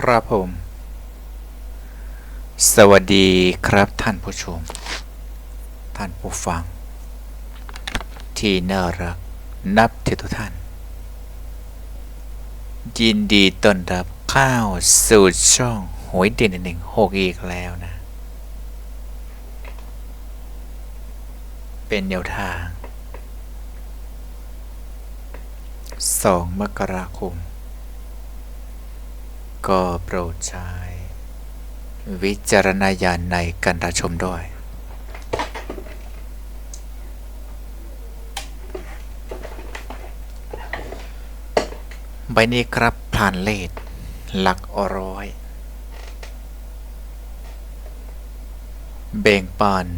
ครับผม สวัสดีครับท่านผู้ชม ท่านผู้ฟัง ที่น่ารักนับถือทุกท่าน ยินดีต้อนรับข้าวสู่ช่องหวยเด่นหนึ่งหกอีกแล้วนะ เป็นแนวทาง 2 มกราคม ก็โปรดใช้ วิจารณญาณในการรับชมด้วย ใบนี้ครับผ่านเลทหลักอร้อย เบ่งปัน08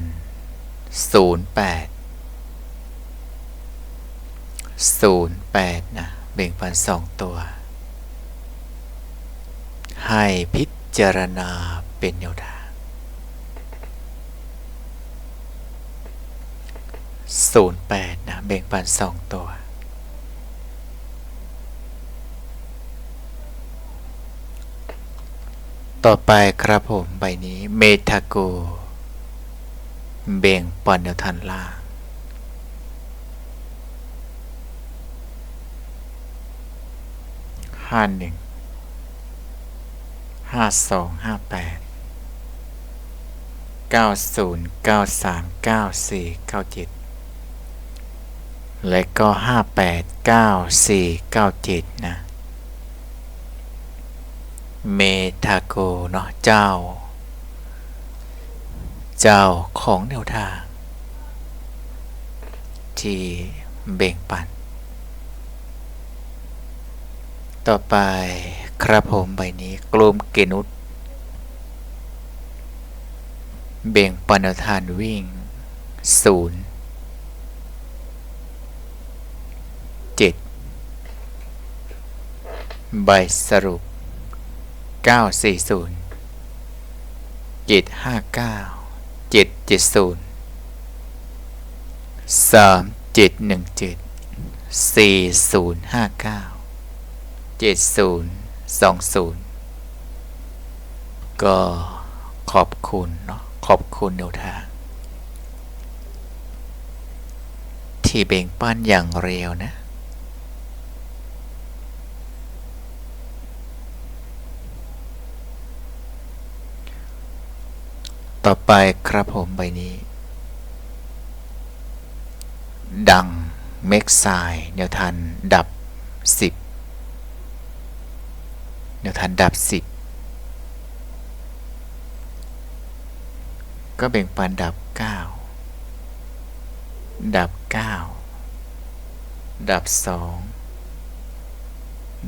08 นะ เบ่งปันสองตัว ให้พิจารณาเป็นแนวทางศูนย์แปดนะเบ่งปันสองตัวต่อไปครับผมใบนี้เมทาโกเบ่งปันแนวทันล่างห้าหนึ่ง ห้าสองห้าแปดเก้าศูนย์เก้าสามเก้าสี่เก้าเจ็ดและก็ห้าแปดเก้าสี่เก้าเจ็ดนะ เมทาโกเนาะเจ้า เจ้าของแนวทาง ที่เบ่งปันต่อไป ครับผมใบนี้กลุ่มเกนุตเบ่งปันทานวิ่งศูนย์เจ็ดใบสรุป 940 759 770 3717 4059 70 20 ก็ขอบคุณเนาะขอบคุณแนวทาง ที่เบ่งปั้นอย่างเร็วนะ ต่อไปครับผมใบนี้ ดังเม็กไซแนวทันดับ 10 แนวทันดับ 10 ก็แบ่งปันดับ 9 ดับ 9 ดับ 2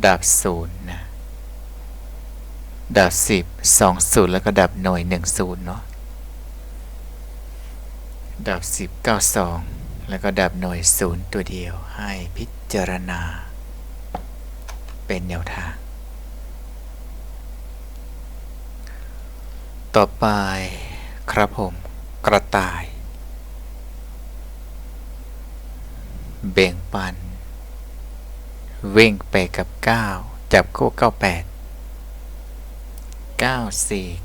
ดับ 0 นะ ดับ 10 2 0 แล้วก็ดับหน่วย 1 0 เนาะ ดับ 10 9 2 แล้วก็ดับหน่วย 0 ตัวเดียวให้พิจารณาเป็นแนวทาง ต่อไปครับผม กระต่าย เบ่งปันวิ่งไปกับ 9 จับคู่ 98 94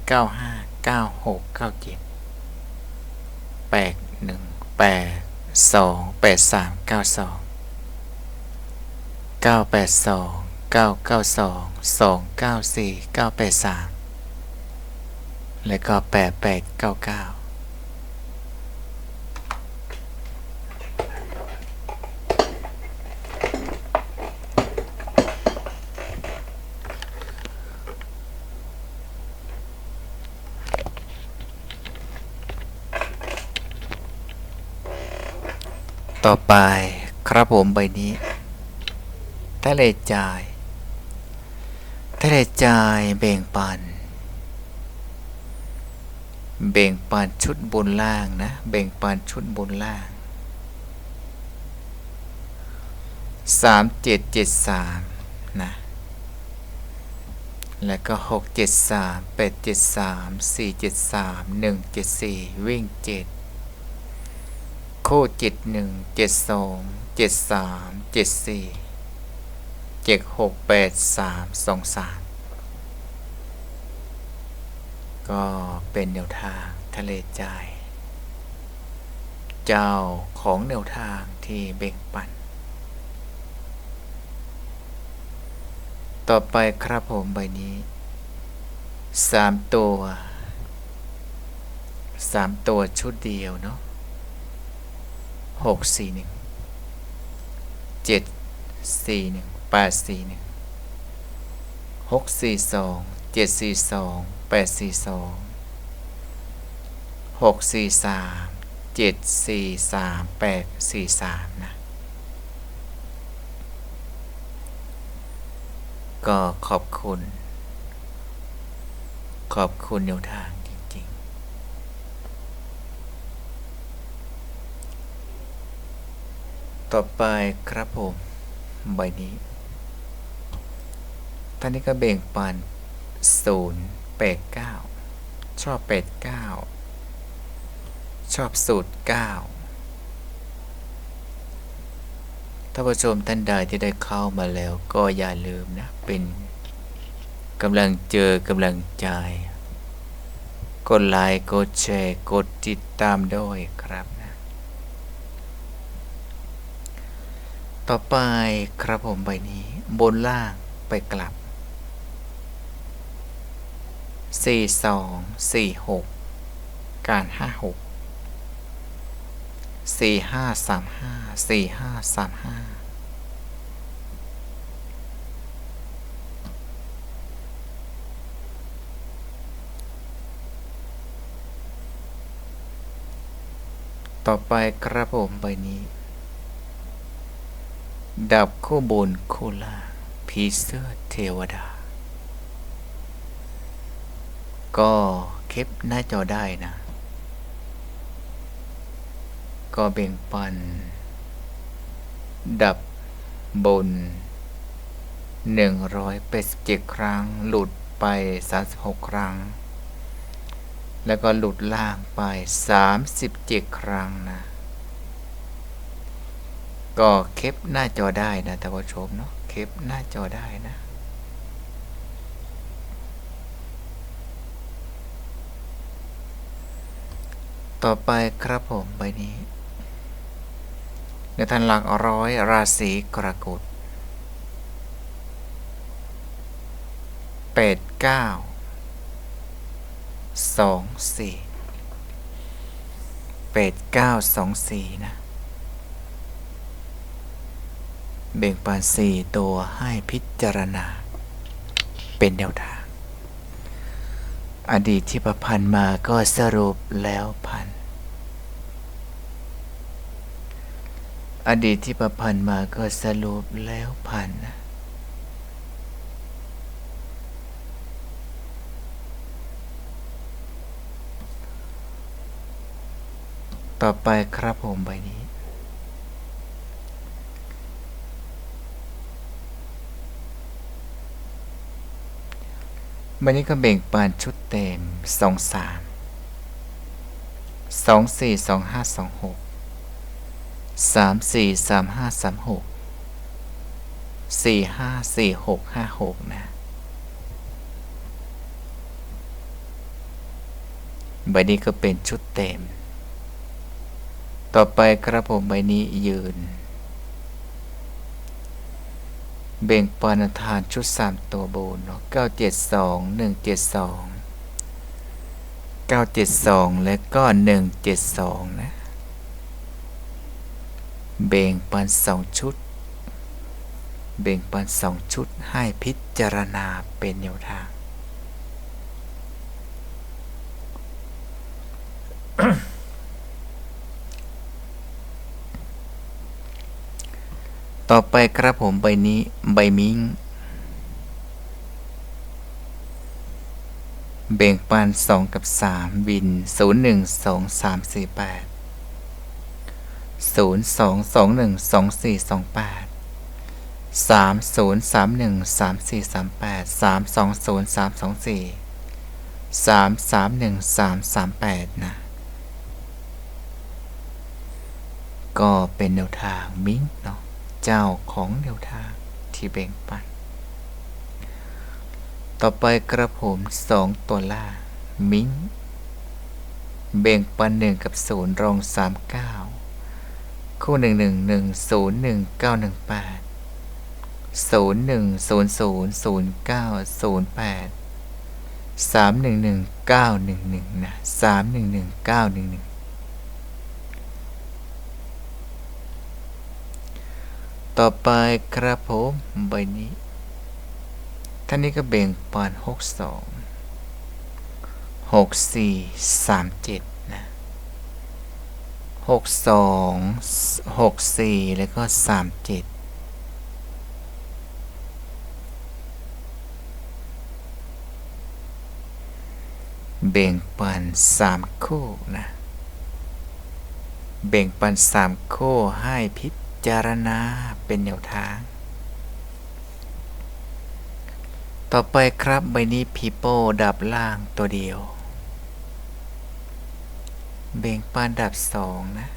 95 96 97 8 1 8 2 8 3 9 2 9 8 2 992 294 983 9 9 2 2 9 4 9 8 3 แล้วก็ 8 8 9 9ต่อไปครับผมใบนี้ทะเลจายทะเลจายเบ่งปัน แบ่งปันชุดบนล่างนะ แบ่งปันชุดบนล่าง 3773 นะ แล้วก็ 673 873 473 174 วิ่ง 7 โค71 72 73 74 7683 23 ก็เป็นแนวทางทะเลใจเจ้าของแนวทางที่เบ่งปัน ต่อไปครับผมใบนี้สามตัวสามตัวชุดเดียวเนาะหกสี่หนึ่งเจ็ดสี่หนึ่งแปดสี่หนึ่งหกสี่สอง เจ็ดสี่สองแปดสี่สองหกสี่สามเจ็ดสี่สามแปดสี่สามนะ ก็ขอบคุณ ขอบคุณแนวทางจริงๆ ต่อไปครับผม ใบนี้ท่านนี้ก็เบ่งปัน ศูนย์แปดเก้าชอบแปดเก้าชอบสูตรเก้าถ้าผู้ชมท่านใดที่ได้เข้ามาแล้วก็อย่าลืมนะ เป็นกำลังเจอกำลังใจ กดไลค์กดแชร์กดติดตามด้วยครับนะต่อไปครับผมใบนี้ บนล่างไปกลับ สี่สองสี่หกการห้าหกสี่ห้าสามห้าสี่ห้าสามห้าต่อไปกระผมใบนี้ ดับคู่บนคู่ล่างผีเซอร์เทวดา ก็เก็บหน้าจอได้นะ ก็เบ่งปัน ดับบน 187 ครั้ง หลุดไป 36 ครั้ง แล้วก็หลุดล่างไป 37 ครั้งนะ ก็เคปหน้าจอได้นะท่านผู้ชมเนาะเคปหน้าจอได้นะ ต่อไปครับผมใบนี้ในทันหลักร้อยราศีกรกฎแปดเก้าสองสี่แปดเก้าสองสี่นะ เบ่งปานสี่ตัวให้พิจารณา เป็นแนวทาง อดีตที่ประพันธ์มาก็สรุปแล้วพัน อดีตที่ประพันธ์มาก็สรุปแล้วพันนะต่อไปครับผมใบนี้ วันนี้ก็เบ่งปานชุดเต็มสองสามสองสี่สองห้าสองหกสามสี่สามห้าสามหกสี่ห้าสี่หกห้าหกนะใบนี้ก็เป็นชุดเต็ม ต่อไปครับผมใบนี้ยืน เบ่งปานทานชุดสามตัวโบนเนาะเก้าเจ็ดสองหนึ่งเจ็ดสองเก้าเจ็ดสองและก็หนึ่งเจ็ดสองนะ เบ่งปันสองชุด เบ่งปันสองชุดให้พิจารณาเป็นแนวทาง ต่อไปครับผมใบนี้ใบมิงเบ่งปันสองกับสามวินศูนย์หนึ่งสองสามสี่แปดศูนย์สองสองหนึ่งสองสี่สองแปดสามศูนย์สามหนึ่งสามสี่สามแปดสามสองศูนย์สามสองสี่สามสามหนึ่งสามสามแปดนะ ก็เป็นแนวทางมิ้งเนาะ เจ้าของแนวทางที่แบ่งปัน ต่อไปกระผมสองตัวล่า มิ้ง เบ่งปันหนึ่งกับศูนย์รองสามเก้าคู่หนึ่งหนึ่งหนึ่งศูนย์หนึ่งเก้าหนึ่งแปดศูนย์หนึ่งศูนย์ศูนย์ศูนย์เก้าศูนย์แปดสามหนึ่งหนึ่งเก้าหนึ่งหนึ่งนะสามหนึ่งหนึ่งเก้าหนึ่งหนึ่ง ต่อไปครับผมใบนี้ท่านนี้ก็เบ่งปานหกสองหกสี่สามเจ็ดนะหกสองหกสี่แล้วก็สามเจ็ดเบ่งปันสามคู่นะ เบ่งปันสามคู่ให้พิษ จารณาเป็นแนวทาง ต่อไปครับใบนี้พีโป้ดับล่างตัวเดียว เบ่งปานดับสองนะ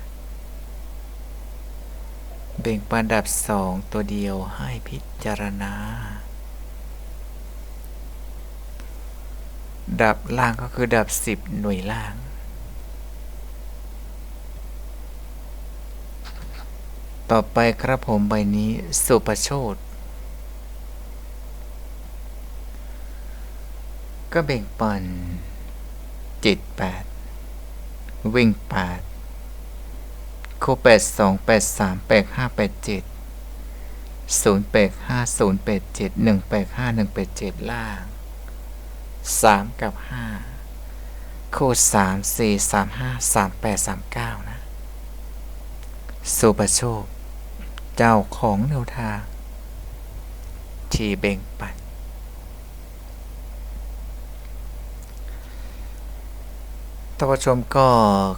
เบ่งปานดับสองตัวเดียวให้พิจารณา ดับล่างก็คือดับสิบหน่วยล่าง ต่อไปครับผมใบนี้สุปโชดก็เบ่งปันเจ็ดแปดวิ่งแปดคู่แปดสองแปดสามแปดห้าแปดเจ็ดศูนย์แปดห้าศูนย์แปดเจ็ดหนึ่งแปดห้าหนึ่งแปดเจ็ดล่างสามกับห้าคู่สามสี่สามห้าสามแปดสามเก้านะสุประโชค เจ้าของแนวทาง ทีเบ่งปัน ท่านผู้ชมก็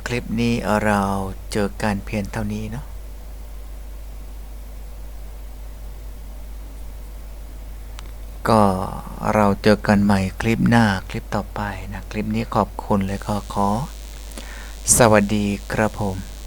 คลิปนี้เราเจอกันเพียงเท่านี้เนาะก็เราเจอกันใหม่คลิปหน้าคลิปต่อไปนะ คลิปนี้ขอบคุณเลยก็ขอ สวัสดีครับผม